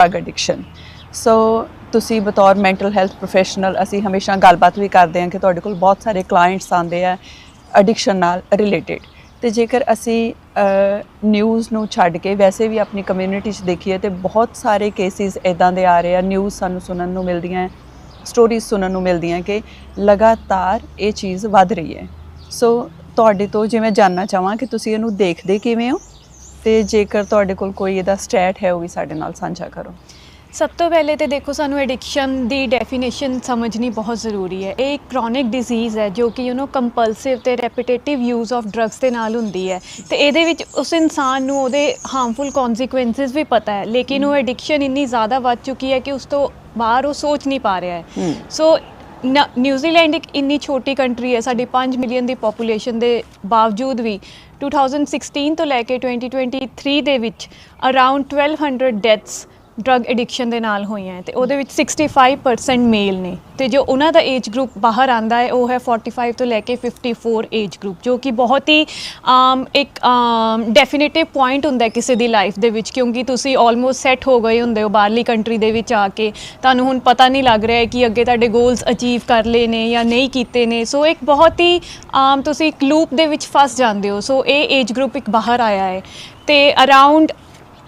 Drug addiction ਸੋ ਤੁਸੀਂ ਬਤੌਰ mental health professional ਅਸੀਂ ਹਮੇਸ਼ਾ ਗੱਲਬਾਤ ਵੀ ਕਰਦੇ ਹਾਂ ਕਿ ਤੁਹਾਡੇ ਕੋਲ ਬਹੁਤ ਸਾਰੇ ਕਲਾਇੰਟਸ ਆਉਂਦੇ ਆ ਐਡਿਕਸ਼ਨ ਨਾਲ ਰਿਲੇਟਡ ਤੇ ਜੇਕਰ ਅਸੀਂ ਨਿਊਜ਼ ਨੂੰ ਛੱਡ ਕੇ ਵੈਸੇ ਵੀ ਆਪਣੀ ਕਮਿਊਨਿਟੀ 'ਚ ਦੇਖੀਏ ਤੇ ਬਹੁਤ ਸਾਰੇ ਕੇਸਿਸ ਇਦਾਂ ਦੇ ਆ ਰਹੇ ਆ ਨਿਊਜ਼ ਸਾਨੂੰ ਸੁਣਨ ਨੂੰ ਮਿਲਦੀਆਂ ਸਟੋਰੀਜ਼ ਸੁਣਨ ਨੂੰ ਮਿਲਦੀਆਂ ਕਿ ਲਗਾਤਾਰ ਇਹ ਚੀਜ਼ ਵੱਧ ਰਹੀ ਹੈ। ਸੋ ਤੁਹਾਡੇ ਤੋਂ ਜਿਵੇਂ ਜਾਨਣਾ ਚਾਹਾਂ ਕਿ ਤੁਸੀਂ ਇਹਨੂੰ ਦੇਖਦੇ ਕਿਵੇਂ ਹੋ? ਤੇ ਜੇਕਰ ਤੁਹਾਡੇ ਕੋਲ ਕੋਈ ਇਹਦਾ ਸਟੈਟ ਹੈ ਉਹ ਵੀ ਸਾਡੇ ਨਾਲ ਸਾਂਝਾ ਕਰੋ। ਸਭ ਤੋਂ ਪਹਿਲੇ ਤੇ ਦੇਖੋ ਸਾਨੂੰ ਐਡਿਕਸ਼ਨ ਦੀ ਡੈਫੀਨੇਸ਼ਨ ਸਮਝਣੀ ਬਹੁਤ ਜ਼ਰੂਰੀ ਹੈ। ਇਹ ਇੱਕ ਕ੍ਰੋਨਿਕ ਡਿਜ਼ੀਜ਼ ਹੈ ਜੋ ਕਿ ਯੂ نو ਕੰਪਲਸਿਵ ਤੇ ਰੈਪੀਟੇਟਿਵ ਯੂਜ਼ ਆਫ ਡਰੱਗਸ ਦੇ ਨਾਲ ਹੁੰਦੀ ਹੈ। ਤੇ ਇਹਦੇ ਵਿੱਚ ਉਸ ਇਨਸਾਨ ਨੂੰ ਉਹਦੇ ਹਾਰਮਫੁਲ ਕਨਸੀਕੁਐਂਸਸ ਵੀ ਪਤਾ ਹੈ। ਲੇਕਿਨ ਉਹ ਐਡਿਕਸ਼ਨ ਇੰਨੀ ਜ਼ਿਆਦਾ ਵੱਧ ਚੁੱਕੀ ਹੈ ਕਿ ਉਸ ਤੋਂ ਬਾਹਰ ਉਹ ਸੋਚ ਨਹੀਂ ਪਾ ਰਿਹਾ ਹੈ। ਸੋ ਨ- ਨਿਊਜ਼ੀਲੈਂਡ ਇੱਕ ਇੰਨੀ ਛੋਟੀ ਕੰਟਰੀ ਹੈ ਸਾਡੀ 5 ਮਿਲੀਅਨ ਦੀ ਪੋਪੂਲੇਸ਼ਨ ਦੇ ਬਾਵਜੂਦ ਵੀ 2016 ਤੋਂ ਲੈ ਕੇ 2023 ਦੇ ਵਿੱਚ ਅਰਾਊਂਡ 1200 ਡੈਥਸ ਡਰੱਗ ਐਡਿਕਸ਼ਨ ਦੇ ਨਾਲ ਹੋਈਆਂ ਹੈ ਤੇ ਉਹਦੇ ਵਿੱਚ 65% ਮੇਲ ਨੇ। ਤੇ ਜੋ ਉਹਨਾਂ ਦਾ ਏਜ ਗਰੁੱਪ ਬਾਹਰ ਆਂਦਾ ਹੈ, ਉਹ ਹੈ 45 ਤੋਂ ਲੈ ਕੇ 54 ਏਜ ਗਰੁੱਪ ਜੋ ਕਿ ਬਹੁਤ ਹੀ ਆਮ ਇੱਕ ਡੈਫੀਨਿਟਿਵ ਪੁਆਇੰਟ ਹੁੰਦਾ ਕਿਸੇ ਦੀ ਲਾਈਫ ਦੇ ਵਿੱਚ, ਕਿਉਂਕਿ ਤੁਸੀਂ ਆਲਮੋਸਟ ਸੈੱਟ ਹੋ ਗਏ ਹੁੰਦੇ ਹੋ ਬਾਹਰਲੀ ਕੰਟਰੀ ਦੇ ਵਿੱਚ ਆ ਕੇ। ਤੁਹਾਨੂੰ ਹੁਣ ਪਤਾ ਨਹੀਂ ਲੱਗ ਰਿਹਾ ਕਿ ਅੱਗੇ ਤੁਹਾਡੇ ਗੋਲਸ ਅਚੀਵ ਕਰ ਲਏ ਨੇ ਜਾਂ ਨਹੀਂ ਕੀਤੇ ਨੇ। ਸੋ ਇੱਕ ਬਹੁਤ ਹੀ ਆਮ ਤੁਸੀਂ ਇੱਕ ਲੂਪ ਦੇ ਵਿੱਚ ਫਸ ਜਾਂਦੇ ਹੋ। ਸੋ ਇਹ ਏਜ ਗਰੁੱਪ ਇੱਕ ਬਾਹਰ ਆਇਆ ਹੈ। ਤੇ ਅਰਾਊਂਡ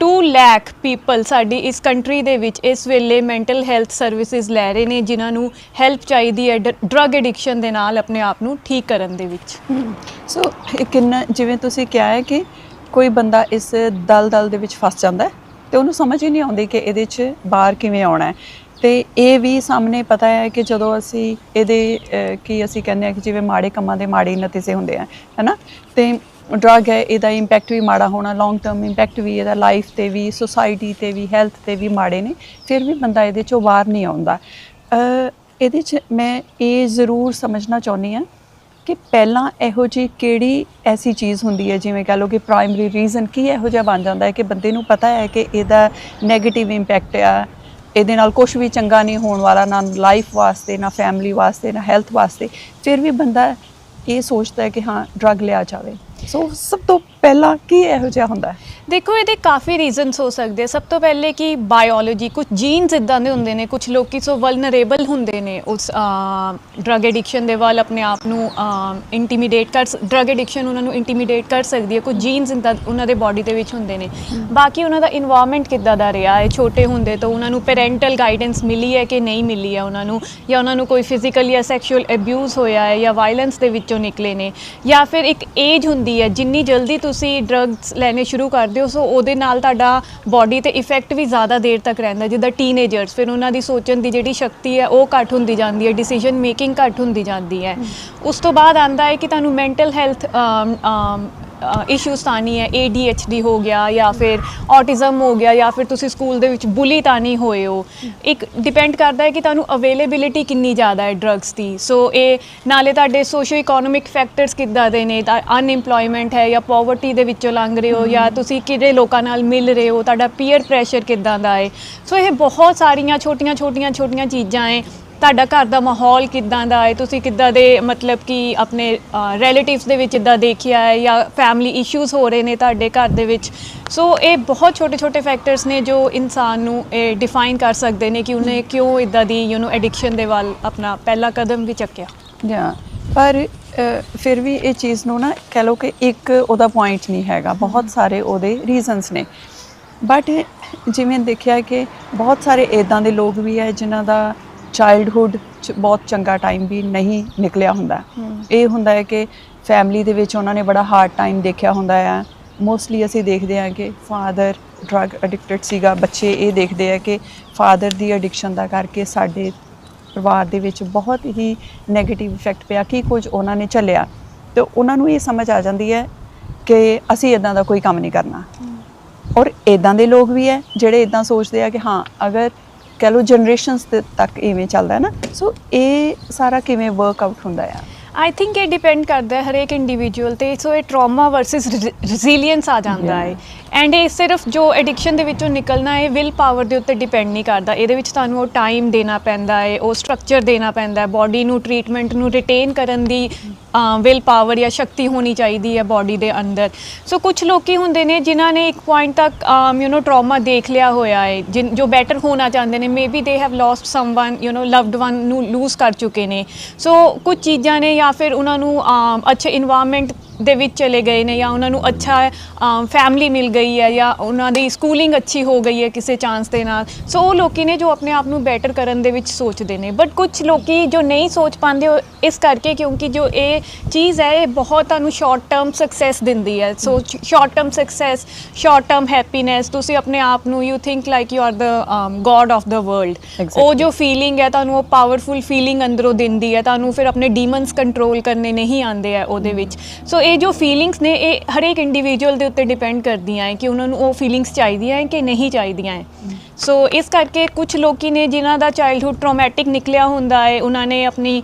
2 ਲੱਖ ਪੀਪਲ ਸਾਡੀ ਇਸ ਕੰਟਰੀ ਦੇ ਵਿੱਚ ਇਸ ਵੇਲੇ ਮੈਂਟਲ ਹੈਲਥ ਸਰਵਿਸਿਜ਼ ਲੈ ਰਹੇ ਨੇ, ਜਿਨ੍ਹਾਂ ਨੂੰ ਹੈਲਪ ਚਾਹੀਦੀ ਹੈ ਡਰੱਗ ਐਡਿਕਸ਼ਨ ਦੇ ਨਾਲ ਆਪਣੇ ਆਪ ਨੂੰ ਠੀਕ ਕਰਨ ਦੇ ਵਿੱਚ। ਸੋ ਕਿੰਨਾ, ਜਿਵੇਂ ਤੁਸੀਂ ਕਿਹਾ ਹੈ ਕਿ ਕੋਈ ਬੰਦਾ ਇਸ ਦਲਦਲ ਦੇ ਵਿੱਚ ਫਸ ਜਾਂਦਾ ਹੈ, ਤੇ ਉਹਨੂੰ ਸਮਝ ਹੀ ਨਹੀਂ ਆਉਂਦੀ ਕਿ ਇਹਦੇ 'ਚ ਬਾਹਰ ਕਿਵੇਂ ਆਉਣਾ ਹੈ। ਤੇ ਇਹ ਵੀ ਸਾਹਮਣੇ ਪਤਾ ਹੈ ਕਿ ਜਦੋਂ ਅਸੀਂ ਇਹਦੇ ਕੀ ਅਸੀਂ ਕਹਿੰਦੇ ਆ ਕਿ ਜਿਵੇਂ ਮਾੜੇ ਕੰਮਾਂ ਦੇ ਮਾੜੇ ਨਤੀਜੇ ਹੁੰਦੇ ਆ ਹੈਨਾ ਤੇ ਡਰਗ ਹੈ, ਇਹਦਾ ਇੰਪੈਕਟ ਵੀ ਮਾੜਾ ਹੋਣਾ ਲੌਂਗ ਟਰਮ ਇੰਪੈਕਟ ਵੀ ਇਹਦਾ ਲਾਈਫ ਤੇ ਵੀ ਸੋਸਾਇਟੀ ਤੇ ਵੀ ਹੈਲਥ ਤੇ ਵੀ ਮਾੜੇ ਨੇ, ਫਿਰ ਵੀ ਬੰਦਾ ਇਹਦੇ 'ਚੋਂ ਬਾਹਰ ਨਹੀਂ ਆਉਂਦਾ। ਇਹਦੇ 'ਚ ਮੈਂ ਇਹ ਜ਼ਰੂਰ ਸਮਝਣਾ ਚਾਹੁੰਦੀ ਹਾਂ ਕਿ ਪਹਿਲਾਂ ਇਹੋ ਜਿਹੀ ਕਿਹੜੀ ਐਸੀ ਚੀਜ਼ ਹੁੰਦੀ ਹੈ, ਜਿਵੇਂ ਕਹ ਲਓ ਕਿ ਪ੍ਰਾਇਮਰੀ ਰੀਜ਼ਨ ਕੀ ਇਹੋ ਜਿਹਾ ਬਣ ਜਾਂਦਾ ਹੈ ਕਿ ਬੰਦੇ ਨੂੰ ਪਤਾ ਹੈ ਕਿ ਇਹਦਾ 네ਗੇਟਿਵ ਇੰਪੈਕਟ ਆ, ਇਹਦੇ ਨਾਲ ਕੁਝ ਵੀ ਚੰਗਾ ਨਹੀਂ ਹੋਣ ਵਾਲਾ, ਨਾ ਲਾਈਫ ਵਾਸਤੇ, ਨਾ ਫੈਮਿਲੀ ਵਾਸਤੇ, ਨਾ ਹੈਲਥ ਵਾਸਤੇ, ਫਿਰ ਵੀ ਬੰਦਾ ਇਹ ਸੋਚਦਾ ਹੈ ਕਿ ਹਾਂ ਡਰੱਗ ਲਿਆ ਜਾਵੇ। ਸੋ ਸਭ ਤੋਂ ਪਹਿਲਾਂ ਕੀ ਇਹੋ ਜਿਹਾ ਹੁੰਦਾ ਦੇਖੋ ਇਹਦੇ ਕਾਫੀ ਰੀਜ਼ਨਸ ਹੋ ਸਕਦੇ ਸਭ ਤੋਂ ਪਹਿਲੇ ਕਿ ਬਾਇਓਲੋਜੀ ਕੁਝ ਜੀਨਸ ਇਦਾਂ ਦੇ ਹੁੰਦੇ ਨੇ ਕੁਝ ਲੋਕੀ ਸੋ ਵਲਨਰੇਬਲ ਹੁੰਦੇ ਨੇ ਉਸ ਡਰਗ ਐਡਿਕਸ਼ਨ ਦੇ ਵੱਲ ਆਪਣੇ ਆਪ ਨੂੰ ਇੰਟੀਮੀਡੇਟ ਕਰ ਡਰਗ ਐਡਿਕਸ਼ਨ ਉਹਨਾਂ ਨੂੰ ਇੰਟੀਮੀਡੇਟ ਕਰ ਸਕਦੀ ਹੈ। ਕੁਝ ਜੀਨਸ ਇਦਾਂ ਉਹਨਾਂ ਦੇ ਬਾਡੀ ਦੇ ਵਿੱਚ ਹੁੰਦੇ ਨੇ। ਬਾਕੀ ਉਹਨਾਂ ਦਾ ਇਨਵਾਇਰਨਮੈਂਟ ਕਿੱਦਾਂ ਦਾ ਰਿਹਾ ਹੈ? ਛੋਟੇ ਹੁੰਦੇ ਤੋਂ ਉਹਨਾਂ ਨੂੰ ਪੈਰੈਂਟਲ ਗਾਈਡੈਂਸ ਮਿਲੀ ਹੈ ਕਿ ਨਹੀਂ ਮਿਲੀ ਹੈ ਉਹਨਾਂ ਨੂੰ? ਜਾਂ ਉਹਨਾਂ ਨੂੰ ਕੋਈ ਫਿਜ਼ੀਕਲ ਜਾਂ ਸੈਕਸ਼ੂਅਲ ਅਬਿਊਜ਼ ਹੋਇਆ ਹੈ ਜਾਂ ਵਾਇਲੈਂਸ ਦੇ ਵਿੱਚੋਂ ਨਿਕਲੇ ਨੇ? ਜਾਂ ਫਿਰ ਇੱਕ ਏਜ ਹੁੰਦੀ ਹੈ। ਜਿੰਨੀ ਜਲਦੀ ਤੁਸੀਂ ਡਰੱਗਸ ਲੈਣੇ ਸ਼ੁਰੂ ਕਰਦੇ ਹੋ ਸੋ ਉਹਦੇ ਨਾਲ ਤੁਹਾਡਾ ਬਾਡੀ ਤੇ ਇਫੈਕਟ ਵੀ ਜ਼ਿਆਦਾ ਦੇਰ ਤੱਕ ਰਹਿੰਦਾ ਜਿੱਦਾਂ ਟੀਨੇਜਰਸ ਫਿਰ ਉਹਨਾਂ ਦੀ ਸੋਚਣ ਦੀ ਜਿਹੜੀ ਸ਼ਕਤੀ ਹੈ ਉਹ ਘੱਟ ਹੁੰਦੀ ਜਾਂਦੀ ਹੈ। ਡਿਸੀਜਨ ਮੇਕਿੰਗ ਘੱਟ ਹੁੰਦੀ ਜਾਂਦੀ ਹੈ। ਉਸ ਤੋਂ ਬਾਅਦ ਆਂਦਾ ਹੈ ਕਿ ਤੁਹਾਨੂੰ ਮੈਂਟਲ ਹੈਲਥ ਇਸ਼ੂਸ ਤਾਨੀ ਹੈ ADHD ਹੋ ਗਿਆ ਜਾਂ ਫਿਰ ਔਟਿਜ਼ਮ ਹੋ ਗਿਆ ਜਾਂ ਫਿਰ ਤੁਸੀਂ ਸਕੂਲ ਦੇ ਵਿੱਚ ਬੁਲੀ ਤਾਂ ਨਹੀਂ ਹੋਏ ਹੋ। ਇੱਕ ਡਿਪੈਂਡ ਕਰਦਾ ਹੈ ਕਿ ਤੁਹਾਨੂੰ ਅਵੇਲੇਬਿਲਿਟੀ ਕਿੰਨੀ ਜ਼ਿਆਦਾ ਹੈ ਡਰੱਗਸ ਦੀ। ਸੋ ਇਹ ਨਾਲੇ ਤੁਹਾਡੇ ਸੋਸ਼ੋ ਇਕਨੋਮਿਕ ਫੈਕਟਰਸ ਕਿੱਦਾਂ ਦੇ ਨੇ? ਤਾਂ ਅਨਇੰਪਲੋਇਮੈਂਟ ਹੈ ਜਾਂ ਪਾਵਰਟੀ ਦੇ ਵਿੱਚੋਂ ਲੰਘ ਰਹੇ ਹੋ ਜਾਂ ਤੁਸੀਂ ਕਿਹੜੇ ਲੋਕਾਂ ਨਾਲ ਮਿਲ ਰਹੇ ਹੋ? ਤੁਹਾਡਾ ਪੀਅਰ ਪ੍ਰੈਸ਼ਰ ਕਿੱਦਾਂ ਦਾ ਹੈ? ਸੋ ਇਹ ਬਹੁਤ ਸਾਰੀਆਂ ਛੋਟੀਆਂ ਛੋਟੀਆਂ ਛੋਟੀਆਂ ਚੀਜ਼ਾਂ ਹੈ। ਤੁਹਾਡਾ ਘਰ ਦਾ ਮਾਹੌਲ ਕਿੱਦਾਂ ਦਾ ਹੈ? ਤੁਸੀਂ ਕਿੱਦਾਂ ਦੇ ਮਤਲਬ ਕਿ ਆਪਣੇ ਰਿਲੇਟਿਵਸ ਦੇ ਵਿੱਚ ਇਦਾਂ ਦੇਖਿਆ ਹੈ ਜਾਂ ਫੈਮਿਲੀ ਇਸ਼ੂਜ਼ ਹੋ ਰਹੇ ਨੇ ਤੁਹਾਡੇ ਘਰ ਦੇ ਵਿੱਚ? ਸੋ ਇਹ ਬਹੁਤ ਛੋਟੇ ਛੋਟੇ ਫੈਕਟਰਸ ਨੇ ਜੋ ਇਨਸਾਨ ਨੂੰ ਇਹ ਡਿਫਾਈਨ ਕਰ ਸਕਦੇ ਨੇ ਕਿ ਉਹਨੇ ਕਿਉਂ ਇਦਾਂ ਦੀ ਯੂ نو ਐਡਿਕਸ਼ਨ ਦੇ ਵੱਲ ਆਪਣਾ ਪਹਿਲਾ ਕਦਮ ਵੀ ਚੱਕਿਆ। ਜਾਂ ਪਰ ਫਿਰ ਵੀ ਇਹ ਚੀਜ਼ ਨੂੰ ਨਾ ਕਹਿ ਲਓ ਕਿ ਇੱਕ ਉਹਦਾ ਪੁਆਇੰਟ ਨਹੀਂ ਹੈਗਾ। ਬਹੁਤ ਸਾਰੇ ਉਹਦੇ ਰੀਜ਼ਨਸ ਨੇ। ਬਟ ਜਿਵੇਂ ਦੇਖਿਆ ਕਿ ਬਹੁਤ ਸਾਰੇ ਇਦਾਂ ਦੇ ਲੋਕ ਵੀ ਹੈ ਜਿਨ੍ਹਾਂ ਦਾ ਚਾਈਲਡਹੂਡ ਚ ਬਹੁਤ ਚੰਗਾ ਟਾਈਮ ਵੀ ਨਹੀਂ ਨਿਕਲਿਆ ਹੁੰਦਾ। ਇਹ ਹੁੰਦਾ ਹੈ ਕਿ ਫੈਮਿਲੀ ਦੇ ਵਿੱਚ ਉਹਨਾਂ ਨੇ ਬੜਾ ਹਾਰਡ ਟਾਈਮ ਦੇਖਿਆ ਹੁੰਦਾ ਹੈ ਮੋਸਟਲੀ ਅਸੀਂ ਦੇਖਦੇ ਹਾਂ ਕਿ ਫਾਦਰ ਡਰਗ ਐਡਿਕਟਡ ਸੀਗਾ ਬੱਚੇ ਇਹ ਦੇਖਦੇ ਆ ਕਿ ਫਾਦਰ ਦੀ ਐਡਿਕਸ਼ਨ ਦਾ ਕਰਕੇ ਸਾਡੇ ਪਰਿਵਾਰ ਦੇ ਵਿੱਚ ਬਹੁਤ ਹੀ 네ਗੇਟਿਵ ਇਫੈਕਟ ਪਿਆ ਕੀ ਕੁਝ ਉਹਨਾਂ ਨੇ ਚੱਲਿਆ ਤੇ ਉਹਨਾਂ ਨੂੰ ਇਹ ਸਮਝ ਆ ਜਾਂਦੀ ਹੈ ਕਿ ਅਸੀਂ ਇਦਾਂ ਦਾ ਕੋਈ ਕੰਮ ਨਹੀਂ ਕਰਨਾ। ਔਰ ਇਦਾਂ ਦੇ ਲੋਕ ਵੀ ਹੈ ਜਿਹੜੇ ਇਦਾਂ ਸੋਚਦੇ ਆ ਕਿ ਹਾਂ ਅਗਰ ਕਹ ਲਓ ਜਨਰੇਸ਼ਨਸ ਤੱਕ ਇਵੇਂ ਚੱਲਦਾ ਹੈ ਨਾ। ਸੋ ਇਹ ਸਾਰਾ ਕਿਵੇਂ ਵਰਕ ਆਊਟ ਹੁੰਦਾ ਆ? ਆਈ ਥਿੰਕ ਇਹ ਡਿਪੈਂਡ ਕਰਦਾ ਹੈ ਹਰੇਕ ਇੰਡੀਵਿਜੂਅਲ ਤੇ। ਸੋ ਇਹ ਟਰਾਮਾ ਵਰਸਸ ਰੈਜ਼ਿਲੀਅੰਸ ਆ ਜਾਂਦਾ ਹੈ। ਐਂਡ ਇਹ ਸਿਰਫ ਜੋ ਐਡਿਕਸ਼ਨ ਦੇ ਵਿੱਚੋਂ ਨਿਕਲਣਾ ਹੈ ਵਿਲ ਪਾਵਰ ਦੇ ਉੱਤੇ ਡਿਪੈਂਡ ਨਹੀਂ ਕਰਦਾ। ਇਹਦੇ ਵਿੱਚ ਤੁਹਾਨੂੰ ਉਹ ਟਾਈਮ ਦੇਣਾ ਪੈਂਦਾ ਹੈ ਉਹ ਸਟਰਕਚਰ ਦੇਣਾ ਪੈਂਦਾ ਹੈ ਬਾਡੀ ਨੂੰ ਟ੍ਰੀਟਮੈਂਟ ਨੂੰ ਰਿਟੇਨ ਕਰਨ ਦੀ ਵਿਲ ਪਾਵਰ ਜਾਂ ਸ਼ਕਤੀ ਹੋਣੀ ਚਾਹੀਦੀ ਹੈ ਬਾਡੀ ਦੇ ਅੰਦਰ ਸੋ ਕੁਝ ਲੋਕੀ ਹੁੰਦੇ ਨੇ ਜਿਨ੍ਹਾਂ ਨੇ ਇੱਕ ਪੁਆਇੰਟ ਤੱਕ ਯੂ نو ਟਰਾਮਾ ਦੇਖ ਲਿਆ ਹੋਇਆ ਹੈ ਜਿਨ- ਜੋ ਬੈਟਰ ਹੋਣਾ ਚਾਹੁੰਦੇ ਨੇ maybe they have lost someone you know loved one ਨੂੰ ਲੂਜ਼ ਕਰ ਚੁੱਕੇ ਨੇ ਸੋ ਕੁਝ ਚੀਜ਼ਾਂ ਨੇ ਜਾਂ ਫਿਰ ਉਹਨਾਂ ਨੂੰ ਅਮ, ਅੱਛੇ ਇਨਵਾਇਰਨਮੈਂਟ ਦੇ ਵਿੱਚ ਚਲੇ ਗਏ ਨੇ ਜਾਂ ਉਹਨਾਂ ਨੂੰ ਅੱਛਾ ਫੈਮਿਲੀ ਮਿਲ ਗਈ ਹੈ ਜਾਂ ਉਹਨਾਂ ਦੀ ਸਕੂਲਿੰਗ ਅੱਛੀ ਹੋ ਗਈ ਹੈ ਕਿਸੇ ਚਾਂਸ ਦੇ ਨਾਲ। ਸੋ ਉਹ ਲੋਕੀ ਨੇ ਜੋ ਆਪਣੇ ਆਪ ਨੂੰ ਬੈਟਰ ਕਰਨ ਦੇ ਵਿੱਚ ਸੋਚਦੇ ਨੇ। ਬਟ ਕੁਝ ਲੋਕੀ ਜੋ ਨਹੀਂ ਸੋਚ ਪਾਉਂਦੇ ਉਹ ਇਸ ਕਰਕੇ ਕਿਉਂਕਿ ਜੋ ਇਹ ਚੀਜ਼ ਹੈ ਇਹ ਬਹੁਤ ਤੁਹਾਨੂੰ ਸ਼ਾਰਟ ਟਰਮ ਸਕਸੈਸ ਦਿੰਦੀ ਹੈ। So short term success short term happiness ਤੁਸੀਂ ਆਪਣੇ ਆਪ ਨੂੰ you think like you are the god of the world. ਉਹ ਜੋ ਫੀਲਿੰਗ ਹੈ ਤੁਹਾਨੂੰ ਉਹ ਪਾਵਰਫੁਲ ਫੀਲਿੰਗ ਅੰਦਰੋਂ ਦਿੰਦੀ ਹੈ। ਤੁਹਾਨੂੰ ਫਿਰ ਆਪਣੇ ਡੀਮਨਸ ਕੰਟਰੋਲ ਕਰਨੇ ਨਹੀਂ ਆਉਂਦੇ ਆ ਉਹਦੇ ਵਿੱਚ। ਸੋ ਇਹ ਜੋ ਫੀਲਿੰਗਸ ਨੇ, ਇਹ ਹਰੇਕ ਇੰਡੀਵਿਜੂਅਲ ਦੇ ਉੱਤੇ ਡਿਪੈਂਡ ਕਰਦੀਆਂ ਹੈ ਕਿ ਉਹਨਾਂ ਨੂੰ ਉਹ ਫੀਲਿੰਗਸ ਚਾਹੀਦੀਆਂ ਹੈ ਕਿ ਨਹੀਂ ਚਾਹੀਦੀਆਂ ਹੈ। ਸੋ ਇਸ ਕਰਕੇ ਕੁਝ ਲੋਕੀ ਨੇ ਜਿਨ੍ਹਾਂ ਦਾ ਚਾਈਲਡਹੁੱਡ ਟਰੋਮੈਟਿਕ ਨਿਕਲਿਆ ਹੁੰਦਾ ਹੈ, ਉਹਨਾਂ ਨੇ ਆਪਣੀ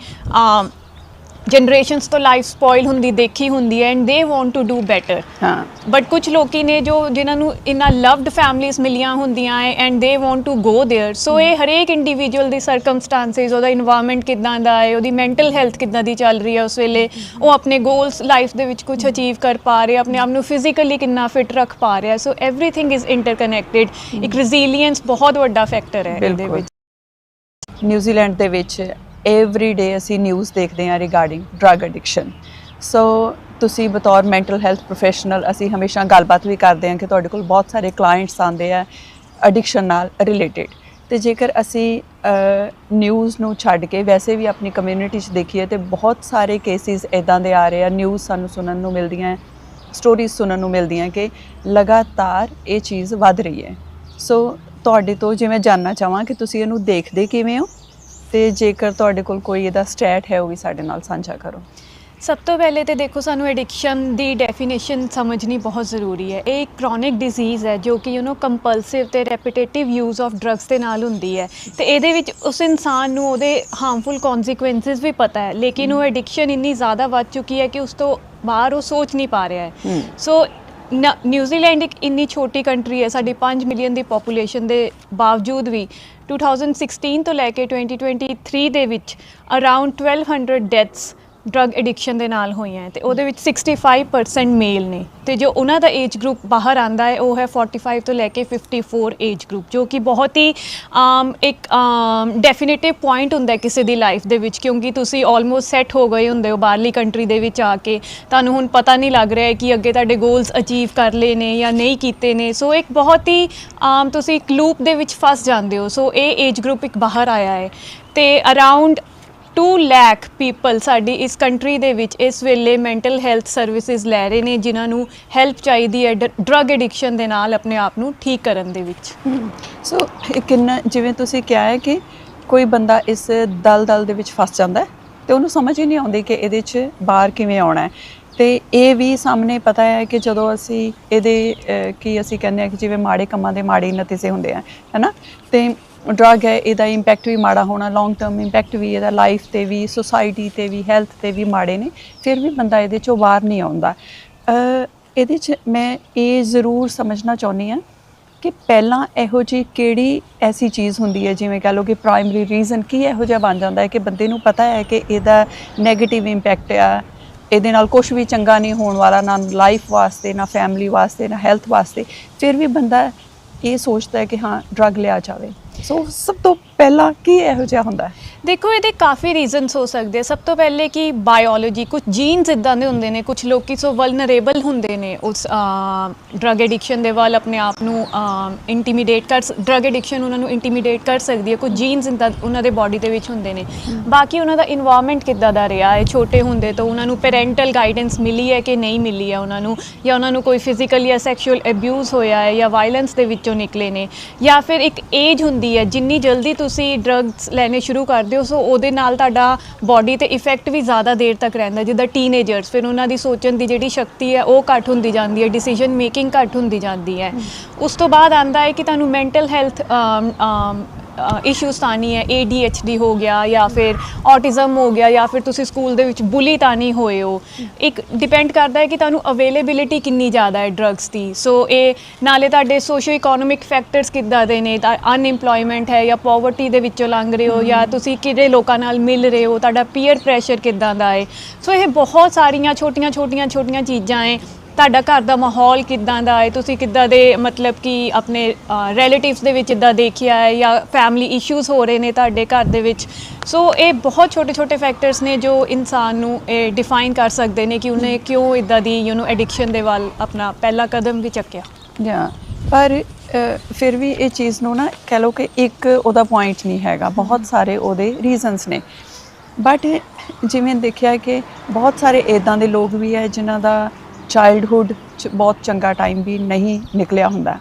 ਜਨਰੇਸ਼ਨਸ ਤੋਂ ਲਾਈਫ ਸਪੋਇਲ ਹੁੰਦੀ ਦੇਖੀ ਹੁੰਦੀ ਹੈ and they want to do better ਹਾਂ। ਬਟ ਕੁਝ ਲੋਕੀ ਨੇ ਜੋ ਜਿਨ੍ਹਾਂ ਨੂੰ ਇਨਾ ਲਵਡ ਫੈਮਲੀਆਂ ਮਿਲੀਆਂ ਹੁੰਦੀਆਂ ਐ and they want to go there so ਇਹ ਹਰੇਕ ਇੰਡੀਵਿਜੂਅਲ ਦੀ ਸਰਕਮਸਟੈਂਸਸ ਉਹਦਾ এনवायरमेंट ਕਿਦਾਂ ਦਾ ਹੈ ਉਹਦੀ ਮੈਂਟਲ ਹੈਲਥ ਕਿਦਾਂ ਦੀ ਚੱਲ ਰਹੀ ਹੈ ਉਸ ਵੇਲੇ ਉਹ ਆਪਣੇ ਗੋਲਸ ਲਾਈਫ ਦੇ ਵਿੱਚ ਕੁਝ ਅਚੀਵ ਕਰ ਪਾ ਰਹੇ ਆਪਣੇ ਆਪ ਨੂੰ ਫਿਜ਼ੀਕਲੀ ਕਿੰਨਾ ਫਿਟ ਰੱਖ ਪਾ ਰਿਹਾ ਸੋ एवरीथिंग ਇਜ਼ ਇੰਟਰਕਨੈਕਟਿਡ ਇੱਕ ਰੈਜ਼ੀਲੀਅੰਸ ਬਹੁਤ ਵੱਡਾ ਫੈਕਟਰ ਹੈ ਇਹਦੇ ਵਿੱਚ। ਨਿਊਜ਼ੀਲੈਂਡ ਦੇ ਵਿੱਚ ਐਵਰੀ ਡੇ ਅਸੀਂ ਨਿਊਜ਼ ਦੇਖਦੇ ਹਾਂ ਰਿਗਾਰਡਿੰਗ ਡਰੱਗ ਐਡਿਕਸ਼ਨ ਸੋ ਤੁਸੀਂ ਬਤੌਰ ਮੈਂਟਲ ਹੈਲਥ ਪ੍ਰੋਫੈਸ਼ਨਲ ਅਸੀਂ ਹਮੇਸ਼ਾ ਗੱਲਬਾਤ ਵੀ ਕਰਦੇ ਹਾਂ ਕਿ ਤੁਹਾਡੇ ਕੋਲ ਬਹੁਤ ਸਾਰੇ ਕਲਾਇੰਟਸ ਆਉਂਦੇ ਆ ਐਡਿਕਸ਼ਨ ਨਾਲ ਰਿਲੇਟਡ ਤੇ ਜੇਕਰ ਅਸੀਂ ਨਿਊਜ਼ ਨੂੰ ਛੱਡ ਕੇ ਵੈਸੇ ਵੀ ਆਪਣੀ ਕਮਿਊਨਿਟੀ 'ਚ ਦੇਖੀਏ ਤੇ ਬਹੁਤ ਸਾਰੇ ਕੇਸਿਸ ਇਦਾਂ ਦੇ ਆ ਰਹੇ ਆ ਨਿਊਜ਼ ਸਾਨੂੰ ਸੁਣਨ ਨੂੰ ਮਿਲਦੀਆਂ ਸਟੋਰੀਜ਼ ਸੁਣਨ ਨੂੰ ਮਿਲਦੀਆਂ ਕਿ ਲਗਾਤਾਰ ਇਹ ਚੀਜ਼ ਵੱਧ ਰਹੀ ਹੈ। ਸੋ ਤੁਹਾਡੇ ਤੋਂ ਜਿਵੇਂ ਜਾਨਣਾ ਚਾਹਾਂ ਕਿ ਤੁਸੀਂ ਇਹਨੂੰ ਦੇਖਦੇ ਕਿਵੇਂ ਹੋ? ਤੇ ਜੇਕਰ ਤੁਹਾਡੇ ਕੋਲ ਕੋਈ ਇਹਦਾ ਸਟੈਟ ਹੈ ਉਹ ਵੀ ਸਾਡੇ ਨਾਲ ਸਾਂਝਾ ਕਰੋ। ਸਭ ਤੋਂ ਪਹਿਲੇ ਤੇ ਦੇਖੋ ਸਾਨੂੰ ਐਡਿਕਸ਼ਨ ਦੀ ਡੈਫੀਨੇਸ਼ਨ ਸਮਝਣੀ ਬਹੁਤ ਜ਼ਰੂਰੀ ਹੈ। ਇਹ ਇੱਕ ਕ੍ਰੋਨਿਕ ਡਿਜ਼ੀਜ਼ ਹੈ ਜੋ ਕਿ ਯੂ نو ਕੰਪਲਸਿਵ ਤੇ ਰੈਪੀਟੇਟਿਵ ਯੂਜ਼ ਆਫ ਡਰੱਗਸ ਦੇ ਨਾਲ ਹੁੰਦੀ ਹੈ। ਤੇ ਇਹਦੇ ਵਿੱਚ ਉਸ ਇਨਸਾਨ ਨੂੰ ਉਹਦੇ ਹਾਰਮਫੁਲ ਕਨਸੀਕੁਐਂਸਸ ਵੀ ਪਤਾ ਹੈ। ਲੇਕਿਨ ਉਹ ਐਡਿਕਸ਼ਨ ਇੰਨੀ ਜ਼ਿਆਦਾ ਵੱਧ ਚੁੱਕੀ ਹੈ ਕਿ ਉਸ ਤੋਂ ਬਾਹਰ ਉਹ ਸੋਚ ਨਹੀਂ ਪਾ ਰਿਹਾ ਹੈ। ਸੋ ਨ- ਨਿਊਜ਼ੀਲੈਂਡ ਇੱਕ ਇੰਨੀ ਛੋਟੀ ਕੰਟਰੀ ਹੈ ਸਾਡੀ 5 ਮਿਲੀਅਨ ਦੀ ਪੋਪੂਲੇਸ਼ਨ ਦੇ ਬਾਵਜੂਦ ਵੀ 2016 ਤੋਂ ਲੈ ਕੇ 2023 ਦੇ ਵਿੱਚ ਅਰਾਊਂਡ 1200 ਡੈਥਸ ਡਰੱਗ ਐਡਿਕਸ਼ਨ ਦੇ ਨਾਲ ਹੋਈਆਂ ਹੈ ਤੇ ਉਹਦੇ ਵਿੱਚ 65% ਮੇਲ ਨੇ। ਤੇ ਜੋ ਉਹਨਾਂ ਦਾ ਏਜ ਗਰੁੱਪ ਬਾਹਰ ਆਂਦਾ ਹੈ, ਉਹ ਹੈ 45 ਤੋਂ ਲੈ ਕੇ 54 ਏਜ ਗਰੁੱਪ ਜੋ ਕਿ ਬਹੁਤ ਹੀ ਆਮ ਇੱਕ ਡੈਫੀਨਿਟਿਵ ਪੁਆਇੰਟ ਹੁੰਦਾ ਕਿਸੇ ਦੀ ਲਾਈਫ ਦੇ ਵਿੱਚ, ਕਿਉਂਕਿ ਤੁਸੀਂ ਆਲਮੋਸਟ ਸੈੱਟ ਹੋ ਗਏ ਹੁੰਦੇ ਹੋ ਬਾਹਰਲੀ ਕੰਟਰੀ ਦੇ ਵਿੱਚ ਆ ਕੇ। ਤੁਹਾਨੂੰ ਹੁਣ ਪਤਾ ਨਹੀਂ ਲੱਗ ਰਿਹਾ ਹੈ ਕਿ ਅੱਗੇ ਤੁਹਾਡੇ ਗੋਲਸ ਅਚੀਵ ਕਰ ਲਏ ਨੇ ਜਾਂ ਨਹੀਂ ਕੀਤੇ ਨੇ। ਸੋ ਇੱਕ ਬਹੁਤ ਹੀ ਆਮ ਤੁਸੀਂ ਇੱਕ ਲੂਪ ਦੇ ਵਿੱਚ ਫਸ ਜਾਂਦੇ ਹੋ। ਸੋ ਇਹ ਏਜ ਗਰੁੱਪ ਇੱਕ ਬਾਹਰ ਆਇਆ ਹੈ। ਤੇ ਅਰਾਊਂਡ 2 ਲੱਖ ਪੀਪਲ ਸਾਡੀ ਇਸ ਕੰਟਰੀ ਦੇ ਵਿੱਚ ਇਸ ਵੇਲੇ ਮੈਂਟਲ ਹੈਲਥ ਸਰਵਿਸਿਜ਼ ਲੈ ਰਹੇ ਨੇ, ਜਿਨ੍ਹਾਂ ਨੂੰ ਹੈਲਪ ਚਾਹੀਦੀ ਹੈ ਡਰੱਗ ਐਡਿਕਸ਼ਨ ਦੇ ਨਾਲ ਆਪਣੇ ਆਪ ਨੂੰ ਠੀਕ ਕਰਨ ਦੇ ਵਿੱਚ। ਸੋ ਕਿੰਨਾ, ਜਿਵੇਂ ਤੁਸੀਂ ਕਿਹਾ ਹੈ ਕਿ ਕੋਈ ਬੰਦਾ ਇਸ ਦਲਦਲ ਦੇ ਵਿੱਚ ਫਸ ਜਾਂਦਾ ਹੈ, ਤੇ ਉਹਨੂੰ ਸਮਝ ਹੀ ਨਹੀਂ ਆਉਂਦੀ ਕਿ ਇਹਦੇ 'ਚ ਬਾਹਰ ਕਿਵੇਂ ਆਉਣਾ ਹੈ। ਤੇ ਇਹ ਵੀ ਸਾਹਮਣੇ ਪਤਾ ਹੈ ਕਿ ਜਦੋਂ ਅਸੀਂ ਇਹਦੇ ਕੀ ਅਸੀਂ ਕਹਿੰਦੇ ਆ ਕਿ ਜਿਵੇਂ ਮਾੜੇ ਕੰਮਾਂ ਦੇ ਮਾੜੇ ਨਤੀਜੇ ਹੁੰਦੇ ਆ ਹੈਨਾ ਤੇ ਡਰਗ ਹੈ, ਇਹਦਾ ਇੰਪੈਕਟ ਵੀ ਮਾੜਾ ਹੋਣਾ ਲੌਂਗ ਟਰਮ ਇੰਪੈਕਟ ਵੀ ਇਹਦਾ ਲਾਈਫ ਤੇ ਵੀ ਸੋਸਾਇਟੀ ਤੇ ਵੀ ਹੈਲਥ ਤੇ ਵੀ ਮਾੜੇ ਨੇ, ਫਿਰ ਵੀ ਬੰਦਾ ਇਹਦੇ ਚੋਂ ਬਾਹਰ ਨਹੀਂ ਆਉਂਦਾ। ਇਹਦੇ 'ਚ ਮੈਂ ਇਹ ਜ਼ਰੂਰ ਸਮਝਣਾ ਚਾਹੁੰਦੀ ਹਾਂ ਕਿ ਪਹਿਲਾਂ ਇਹੋ ਜਿਹੀ ਕਿਹੜੀ ਐਸੀ ਚੀਜ਼ ਹੁੰਦੀ ਹੈ, ਜਿਵੇਂ ਕਹ ਲਓ ਕਿ ਪ੍ਰਾਇਮਰੀ ਰੀਜ਼ਨ ਕੀ ਇਹੋ ਜਿਹਾ ਬਣ ਜਾਂਦਾ ਹੈ ਕਿ ਬੰਦੇ ਨੂੰ ਪਤਾ ਹੈ ਕਿ ਇਹਦਾ 네ਗੇਟਿਵ ਇੰਪੈਕਟ ਆ, ਇਹਦੇ ਨਾਲ ਕੁਝ ਵੀ ਚੰਗਾ ਨਹੀਂ ਹੋਣ ਵਾਲਾ, ਨਾ ਲਾਈਫ ਵਾਸਤੇ, ਨਾ ਫੈਮਿਲੀ ਵਾਸਤੇ, ਨਾ ਹੈਲਥ ਵਾਸਤੇ, ਫਿਰ ਵੀ ਬੰਦਾ ਇਹ ਸੋਚਦਾ ਹੈ ਕਿ ਹਾਂ ਡਰੱਗ ਲਿਆ ਜਾਵੇ। ਸੋ ਸਭ ਤੋਂ ਪਹਿਲਾਂ ਕੀ ਇਹੋ ਜਿਹਾ ਹੁੰਦਾ ਹੈ? ਦੇਖੋ, ਇਹਦੇ ਕਾਫੀ ਰੀਜ਼ਨਸ ਹੋ ਸਕਦੇ ਸਭ ਤੋਂ ਪਹਿਲੇ ਕਿ ਬਾਇਓਲੋਜੀ ਕੁਝ ਜੀਨਸ ਇਦਾਂ ਦੇ ਹੁੰਦੇ ਨੇ ਕੁਝ ਲੋਕੀ ਸੋ ਵਲਨਰੇਬਲ ਹੁੰਦੇ ਨੇ। ਉਸ ਡਰਗ ਐਡਿਕਸ਼ਨ ਦੇ ਵੱਲ ਆਪਣੇ ਆਪ ਨੂੰ ਇੰਟੀਮੀਡੇਟ ਕਰ ਡਰਗ ਐਡਿਕਸ਼ਨ ਉਹਨਾਂ ਨੂੰ ਇੰਟੀਮੀਡੇਟ ਕਰ ਸਕਦੀ ਹੈ ਕੁਝ ਜੀਨਸ ਇਦਾਂ ਉਹਨਾਂ ਦੇ ਬਾਡੀ ਦੇ ਵਿੱਚ ਹੁੰਦੇ ਨੇ। ਬਾਕੀ ਉਹਨਾਂ ਦਾ এনवायरमेंट ਕਿੱਦਾਂ ਦਾ ਰਿਹਾ? ਹੈ ਛੋਟੇ ਹੁੰਦੇ ਤੋਂ ਉਹਨਾਂ ਨੂੰ ਪੈਰੈਂਟਲ ਗਾਈਡੈਂਸ ਮਿਲੀ ਹੈ ਕਿ ਨਹੀਂ ਮਿਲੀ ਹੈ ਉਹਨਾਂ ਨੂੰ? ਜਾਂ ਉਹਨਾਂ ਨੂੰ ਕੋਈ ਫਿਜ਼ੀਕਲ ਜਾਂ ਸੈਕਸ਼ੂਅਲ ਅਬਿਊਜ਼ ਹੋਇਆ ਹੈ ਜਾਂ ਵਾਇਲੈਂਸ ਦੇ ਵਿੱਚੋਂ ਨਿਕਲੇ ਨੇ? ਜਾਂ ਫਿਰ ਇੱਕ ਏਜ ਹੁੰਦੀ ਹੈ, ਜਿੰਨੀ ਜਲਦੀ ਤੁਸੀਂ ਡਰੱਗਸ ਲੈਣੇ ਸ਼ੁਰੂ ਕਰ ਕਰਦੇ ਹੋ ਸੋ ਉਹਦੇ ਨਾਲ ਤੁਹਾਡਾ ਬਾਡੀ ਤੇ ਇਫੈਕਟ ਵੀ ਜ਼ਿਆਦਾ ਦੇਰ ਤੱਕ ਰਹਿੰਦਾ ਜਿੱਦਾਂ ਟੀਨੇਜਰਸ ਫਿਰ ਉਹਨਾਂ ਦੀ ਸੋਚਣ ਦੀ ਜਿਹੜੀ ਸ਼ਕਤੀ ਹੈ ਉਹ ਘੱਟ ਹੁੰਦੀ ਜਾਂਦੀ ਹੈ ਡਿਸੀਜਨ ਮੇਕਿੰਗ ਘੱਟ ਹੁੰਦੀ ਜਾਂਦੀ ਹੈ। ਉਸ ਤੋਂ ਬਾਅਦ ਆਂਦਾ ਹੈ ਕਿ ਤੁਹਾਨੂੰ ਮੈਂਟਲ ਹੈਲਥ ਇਸ਼ੂਸ ਤਾਂ ਨਹੀਂ ਹੈ ADHD ਹੋ ਗਿਆ ਜਾਂ ਫਿਰ ਔਟਿਜ਼ਮ ਹੋ ਗਿਆ ਜਾਂ ਫਿਰ ਤੁਸੀਂ ਸਕੂਲ ਦੇ ਵਿੱਚ ਬੁਲੀ ਤਾਂ ਨਹੀਂ ਹੋਏ ਹੋ। ਇੱਕ ਡਿਪੈਂਡ ਕਰਦਾ ਹੈ ਕਿ ਤੁਹਾਨੂੰ ਅਵੇਲੇਬਿਲਿਟੀ ਕਿੰਨੀ ਜ਼ਿਆਦਾ ਹੈ ਡਰੱਗਸ ਦੀ। ਸੋ ਇਹ ਨਾਲੇ ਤੁਹਾਡੇ ਸੋਸ਼ੋ ਇਕਨੋਮਿਕ ਫੈਕਟਰਸ ਕਿੱਦਾਂ ਦੇ ਨੇ? ਤਾਂ ਅਨਇੰਪਲੋਇਮੈਂਟ ਹੈ ਜਾਂ ਪੋਵਰਟੀ ਦੇ ਵਿੱਚੋਂ ਲੰਘ ਰਹੇ ਹੋ ਜਾਂ ਤੁਸੀਂ ਕਿਹੜੇ ਲੋਕਾਂ ਨਾਲ ਮਿਲ ਰਹੇ ਹੋ? ਤੁਹਾਡਾ ਪੀਅਰ ਪ੍ਰੈਸ਼ਰ ਕਿੱਦਾਂ ਦਾ ਹੈ? ਸੋ ਇਹ ਬਹੁਤ ਸਾਰੀਆਂ ਛੋਟੀਆਂ ਛੋਟੀਆਂ ਛੋਟੀਆਂ ਚੀਜ਼ਾਂ ਹੈ। ਤੁਹਾਡਾ ਘਰ ਦਾ ਮਾਹੌਲ ਕਿੱਦਾਂ ਦਾ ਹੈ? ਤੁਸੀਂ ਕਿੱਦਾਂ ਦੇ ਮਤਲਬ ਕਿ ਆਪਣੇ ਰਿਲੇਟਿਵਸ ਦੇ ਵਿੱਚ ਇਦਾਂ ਦੇਖਿਆ ਹੈ ਜਾਂ ਫੈਮਿਲੀ ਇਸ਼ੂਜ਼ ਹੋ ਰਹੇ ਨੇ ਤੁਹਾਡੇ ਘਰ ਦੇ ਵਿੱਚ? ਸੋ ਇਹ ਬਹੁਤ ਛੋਟੇ ਛੋਟੇ ਫੈਕਟਰਸ ਨੇ ਜੋ ਇਨਸਾਨ ਨੂੰ ਇਹ ਡਿਫਾਈਨ ਕਰ ਸਕਦੇ ਨੇ ਕਿ ਉਹਨੇ ਕਿਉਂ ਇਦਾਂ ਦੀ ਯੂ نو ਐਡਿਕਸ਼ਨ ਦੇ ਵੱਲ ਆਪਣਾ ਪਹਿਲਾ ਕਦਮ ਵੀ ਚੱਕਿਆ। ਜਾਂ ਪਰ ਫਿਰ ਵੀ ਇਹ ਚੀਜ਼ ਨੂੰ ਨਾ ਕਹਿ ਲਓ ਕਿ ਇੱਕ ਉਹਦਾ ਪੁਆਇੰਟ ਨਹੀਂ ਹੈਗਾ। ਬਹੁਤ ਸਾਰੇ ਉਹਦੇ ਰੀਜ਼ਨਸ ਨੇ। ਬਟ ਜਿਵੇਂ ਦੇਖਿਆ ਕਿ ਬਹੁਤ ਸਾਰੇ ਇਦਾਂ ਦੇ ਲੋਕ ਵੀ ਹੈ ਜਿਨ੍ਹਾਂ ਦਾ ਚਾਈਲਡਹੂਡ ਚ ਬਹੁਤ ਚੰਗਾ ਟਾਈਮ ਵੀ ਨਹੀਂ ਨਿਕਲਿਆ ਹੁੰਦਾ।